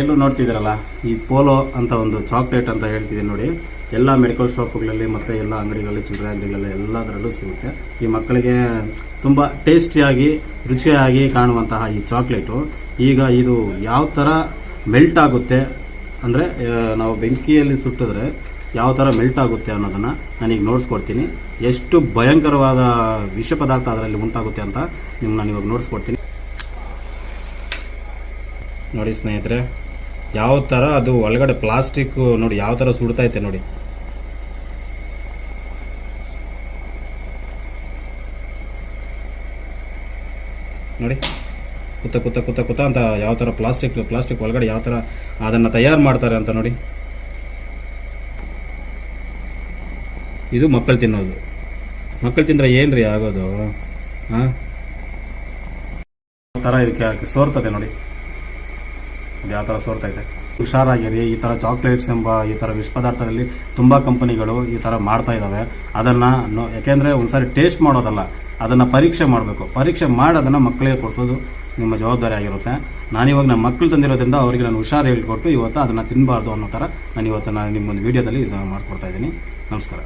ಎಲ್ಲರೂ ನೋಡ್ತಿದ್ದೀರಲ್ಲ? ಈ ಪೋಲೋ ಅಂತ ಒಂದು ಚಾಕ್ಲೇಟ್ ಅಂತ ಹೇಳ್ತಿದ್ದೀನಿ ನೋಡಿ. ಎಲ್ಲ ಮೆಡಿಕಲ್ ಶಾಪ್ಗಳಲ್ಲಿ ಮತ್ತು ಎಲ್ಲ ಅಂಗಡಿಗಳಲ್ಲಿ ಚಿಲ್ಲರೆ ಅಂಗಡಿಗಳಲ್ಲಿ ಎಲ್ಲದರಲ್ಲೂ ಸಿಗುತ್ತೆ. ಈ ಮಕ್ಕಳಿಗೆ ತುಂಬ ಟೇಸ್ಟಿಯಾಗಿ ರುಚಿಯಾಗಿ ಕಾಣುವಂತಹ ಈ ಚಾಕ್ಲೇಟು ಈಗ ಇದು ಯಾವ ಥರ ಮೆಲ್ಟ್ ಆಗುತ್ತೆ? ಅಂದರೆ ನಾವು ಬೆಂಕಿಯಲ್ಲಿ ಸುಟ್ಟಿದ್ರೆ ಯಾವ ಥರ ಮೆಲ್ಟ್ ಆಗುತ್ತೆ ಅನ್ನೋದನ್ನು ನಾನೀಗ ನೋಡಿಸ್ಕೊಡ್ತೀನಿ. ಎಷ್ಟು ಭಯಂಕರವಾದ ವಿಷ ಪದಾರ್ಥ ಅದರಲ್ಲಿ ಉಂಟಾಗುತ್ತೆ ಅಂತ ನಿಮ್ಗೆ ನಾನು ಇವಾಗ ನೋಡಿಸ್ಕೊಡ್ತೀನಿ. ನೋಡಿ ಸ್ನೇಹಿತರೆ, ಯಾವ ಥರ ಅದು ಒಳಗಡೆ ಪ್ಲಾಸ್ಟಿಕ್ ನೋಡಿ ಯಾವ ಥರ ಸುಡ್ತೈತೆ ನೋಡಿ. ನೋಡಿ ಕುತ್ತ ಕುತ್ತ ಕುತ್ತ ಕುತ್ತ ಅಂತ ಯಾವ ಥರ ಪ್ಲಾಸ್ಟಿಕ್ ಪ್ಲಾಸ್ಟಿಕ್ ಒಳಗಡೆ ಯಾವ ಥರ ಅದನ್ನು ತಯಾರು ಮಾಡ್ತಾರೆ ಅಂತ ನೋಡಿ. ಇದು ಮಕ್ಕಳು ತಿನ್ನೋದು. ಮಕ್ಕಳು ತಿಂದರೆ ಏನು ಆಗೋದು? ಹಾಂ ಥರ ಇದಕ್ಕೆ ಸೋರ್ತದೆ ನೋಡಿ. ಯಾವ ಥರ ಇದೆ? ಹುಷಾರಾಗಿರಿ, ಈ ಥರ ಚಾಕ್ಲೇಟ್ಸ್ ಎಂಬ ಈ ಥರ ವಿಷ ಪದಾರ್ಥದಲ್ಲಿ ತುಂಬ ಕಂಪನಿಗಳು ಈ ಥರ ಮಾಡ್ತಾ ಇದ್ದಾವೆ ಅದನ್ನು ಯಾಕೆಂದರೆ ಒಂದ್ಸಾರಿ ಟೇಸ್ಟ್ ಮಾಡೋದಲ್ಲ, ಅದನ್ನು ಪರೀಕ್ಷೆ ಮಾಡಬೇಕು. ಪರೀಕ್ಷೆ ಮಾಡಿ ಅದನ್ನು ಮಕ್ಕಳಿಗೆ ಕೊಡಿಸೋದು ನಿಮ್ಮ ಜವಾಬ್ದಾರಿ ಆಗಿರುತ್ತೆ. ನಾನಿವಾಗ ನಮ್ಮ ಮಕ್ಕಳು ತಂದಿರೋದ್ರಿಂದ ಅವರಿಗೆ ನಾನು ಹುಷಾರು ಹೇಳಿಕೊಟ್ಟು ಇವತ್ತು ಅದನ್ನು ತಿನ್ನಬಾರ್ದು ಅನ್ನೋ ಥರ ನಾನು ಇವತ್ತು ನಾನು ನಿಮ್ಮೊಂದು ವೀಡಿಯೋದಲ್ಲಿ ಇದನ್ನು ಮಾಡ್ಕೊಡ್ತಾ ಇದ್ದೀನಿ. ನಮಸ್ಕಾರ.